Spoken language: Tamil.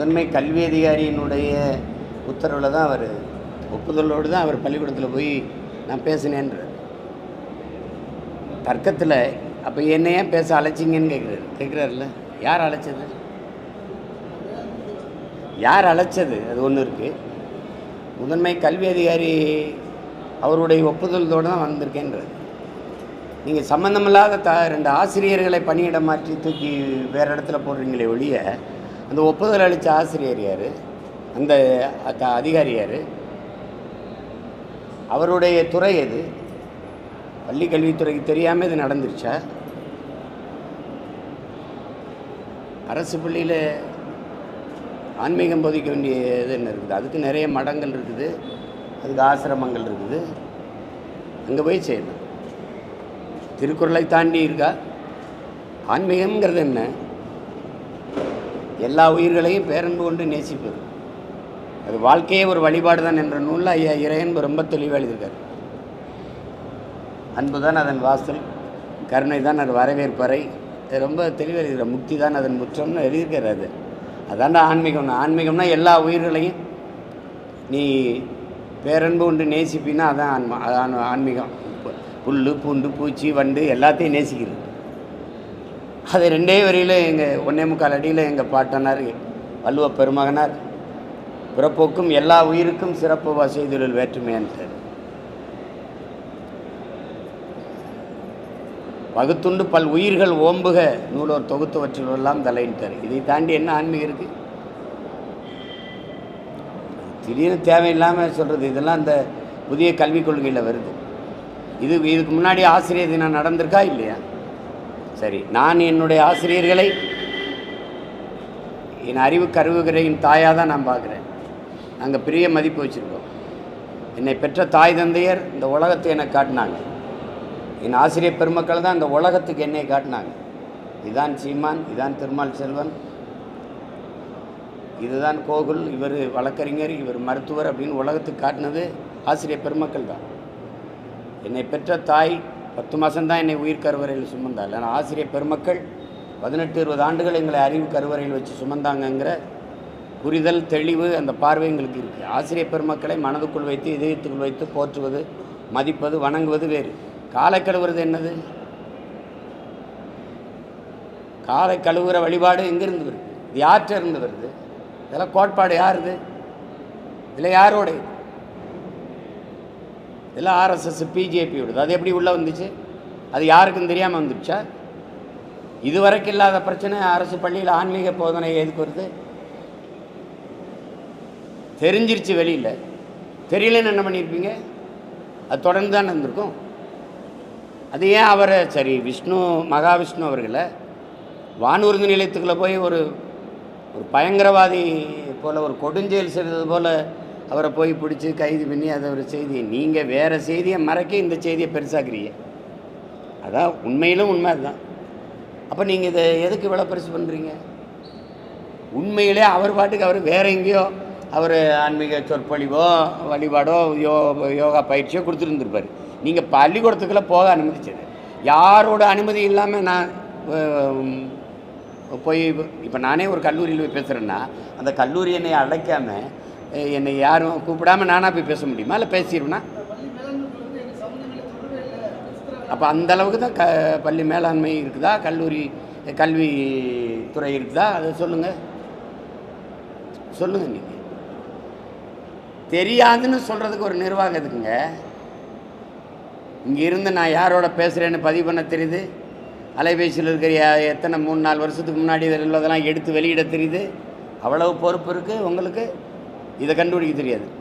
முதன்மை கல்வி அதிகாரியினுடைய உத்தரவில் தான் அவர் ஒப்புதலோடு தான் அவர் பள்ளிக்கூடத்தில் போய் நான் பேசினேன்றார். தர்க்கத்தில் அப்போ என்ன ஏன் பேச அழைச்சிங்கன்னு கேட்குறாரு கேட்குறாருல்ல யார் அழைச்சது? யார் அழைச்சது? அது ஒன்று இருக்குது முதன்மை கல்வி அதிகாரி அவருடைய ஒப்புதலோடு தான் வந்திருக்கேன்றார். நீங்கள் சம்மந்தமில்லாத த ரெண்டு ஆசிரியர்களை பணியிட மாற்றி தூக்கி வேறு இடத்துல போடுறீங்களே ஒழிய அந்த ஒப்புதல் அளித்த ஆசிரியர் யார்? அந்த அதிகாரி யார்? அவருடைய துறை எது? பள்ளி கல்வித்துறைக்கு தெரியாமல் இது நடந்துருச்சா? அரசு பள்ளியில் ஆன்மீகம் போதிக்க வேண்டிய இது என்ன இருக்குது? அதுக்கு நிறைய மடங்கள் இருக்குது. அதுக்கு ஆசிரமங்கள் இருக்குது. அங்கே போய் செய்யணும் திருக்குறளை தாண்டி இருக்கா? ஆன்மீகம்ங்கிறது என்ன? எல்லா உயிர்களையும் பேரன்பு கொண்டு நேசிப்பது. அது வாழ்க்கையே ஒரு வழிபாடு தான் என்ற நூலில் ஐயா இறையன்பு ரொம்ப தெளிவாக எழுதியிருக்கார். அன்பு தான் அதன் வாசல் கருணை தான் அது வரவேற்பறை. ரொம்ப தெளிவாக எழுதுகிற முக்தி தான் அதன் முற்றம்னு எழுதியிருக்கார் அது. அதான்டா ஆன்மீகம்னா. ஆன்மீகம்னா எல்லா உயிர்களையும் நீ பேரன்பு கொண்டு நேசிப்பின்னா அதான் ஆன்மா அதான் ஆன்மீகம். புல் பூண்டு பூச்சி வண்டு எல்லாத்தையும் நேசிக்கிறது. அது ரெண்டே வரியில் எங்கள் ஒன்னே முக்கால் அடியில் எங்கள் பாட்டனார் வள்ளுவ பெருமகனார். பிறப்போக்கும் எல்லா உயிருக்கும் சிறப்பு வசதிகளில் வேற்றுமையான்ட்டார் வகுத்துண்டு பல் உயிர்கள் ஓம்புக நூலோர் தொகுத்தவற்றிலெல்லாம் தலையிட்டார். இதை தாண்டி என்ன ஆன்மீகம் இருக்குது திடீர்னு தேவையில்லாமல் சொல்கிறது இதெல்லாம் இந்த புதிய கல்விக் கொள்கையில் வருது. இது இதுக்கு முன்னாடி ஆசிரியர் தினம் நடந்திருக்கா இல்லையா? சரி நான் என்னுடைய ஆசிரியர்களை என் அறிவு கருவுகிறையின் தாயாக தான் நான் பார்க்குறேன். நாங்கள் பெரிய மதிப்பு வச்சுருக்கோம். என்னை பெற்ற தாய் தந்தையர் இந்த உலகத்தை எனக்கு காட்டினாங்க. என் ஆசிரியர் பெருமக்கள் தான் இந்த உலகத்துக்கு என்னை காட்டினாங்க. இதான் சீமான் இதான் திருமால் செல்வன். இதுதான் கோகுல் இவர் வழக்கறிஞர் இவர் மருத்துவர் அப்படின்னு உலகத்துக்கு காட்டினது ஆசிரியர் பெருமக்கள் தான். என்னை பெற்ற தாய் பத்து மாதம்தான் என்னை உயிர் கருவறையில் சுமந்தாள். ஆனால் ஆசிரியர் பெருமக்கள் பதினெட்டு இருபது ஆண்டுகள் எங்களை அறிவு கருவறையில் வச்சு சுமந்தாங்கங்கிற புரிதல் தெளிவு அந்த பார்வை எங்களுக்கு இருக்குது ஆசிரியர் பெருமக்களை மனதுக்குள் வைத்து இதயத்துக்குள் வைத்து போற்றுவது மதிப்பது வணங்குவது வேறு. காலை கழுவுறது என்னது? காலை கழுவுகிற வழிபாடு எங்கேருந்து வருது? இது யார்கிட்ட இருந்து வருது? இதெல்லாம் கோட்பாடு யாருது? இதில் யாரோடைய இதெல்லாம் ஆர்எஸ்எஸ் பிஜேபியோடது அது எப்படி உள்ளே வந்துச்சு? அது யாருக்கும் தெரியாமல் வந்துடுச்சா? இதுவரைக்கும் இல்லாத பிரச்சனை அரசு பள்ளியில் ஆன்மீக போதனை எதுக்கு வருது? தெரிஞ்சிருச்சு வெளியில். தெரியலன்னு என்ன பண்ணியிருப்பீங்க அது தொடர்ந்து தான் இருந்திருக்கும். அது ஏன் அவரை சரி விஷ்ணு மகாவிஷ்ணு அவர்களை வானூர்தி நிலையத்துக்குள்ளே போய் ஒரு ஒரு பயங்கரவாதி போல் ஒரு கொடுஞ்செயல் செய்தது போல் அவரை போய் பிடிச்சி கைது பண்ணி அதை ஒரு செய்தியை நீங்கள் வேறு செய்தியை மறைக்க இந்த செய்தியை பெருசாக்குறீங்க. அதான் உண்மையிலும் உண்மை அதுதான். அப்போ நீங்கள் இதை எதுக்கு இவ்வளோ பெருசு பண்ணுறீங்க உண்மையிலே அவர் பாட்டுக்கு அவர் வேற எங்கேயோ அவர் ஆன்மீக சொற்பொழிவோ வழிபாடோ யோ யோகா பயிற்சியோ கொடுத்துருந்துருப்பார். நீங்கள் பள்ளிக்கூடத்துக்குள்ளே போக அனுமதிச்சது. யாரோட அனுமதி இல்லாமல் நான் போய் இப்போ நானே ஒரு கல்லூரியில் போய் பேசுகிறேன்னா அந்த கல்லூரி என்னை அழைக்காமல் என்னை யாரும் கூப்பிடாம நானாக போய் பேச முடியுமா? இல்லை பேசிடுவேனா அப்போ அந்த அளவுக்கு தான் க பள்ளி மேலாண்மை இருக்குதா? கல்லூரி கல்வித்துறை இருக்குதா? அதை சொல்லுங்கள் சொல்லுங்கள் நீங்கள் தெரியாதுன்னு சொல்கிறதுக்கு ஒரு நிர்வாகம் இருக்குங்க இங்கே இருந்து நான் யாரோட பேசுகிறேன்னு பதிவு பண்ண தெரியுது? அலைபேசியில் இருக்கிற யா- எத்தனை மூணு நாலு வருஷத்துக்கு முன்னாடி இதில் உள்ளதெல்லாம் எடுத்து வெளியிட தெரியுது? அவ்வளவு பொறுப்பு இருக்குது உங்களுக்கு? இதை கண்டுபிடிக்க தெரியாது.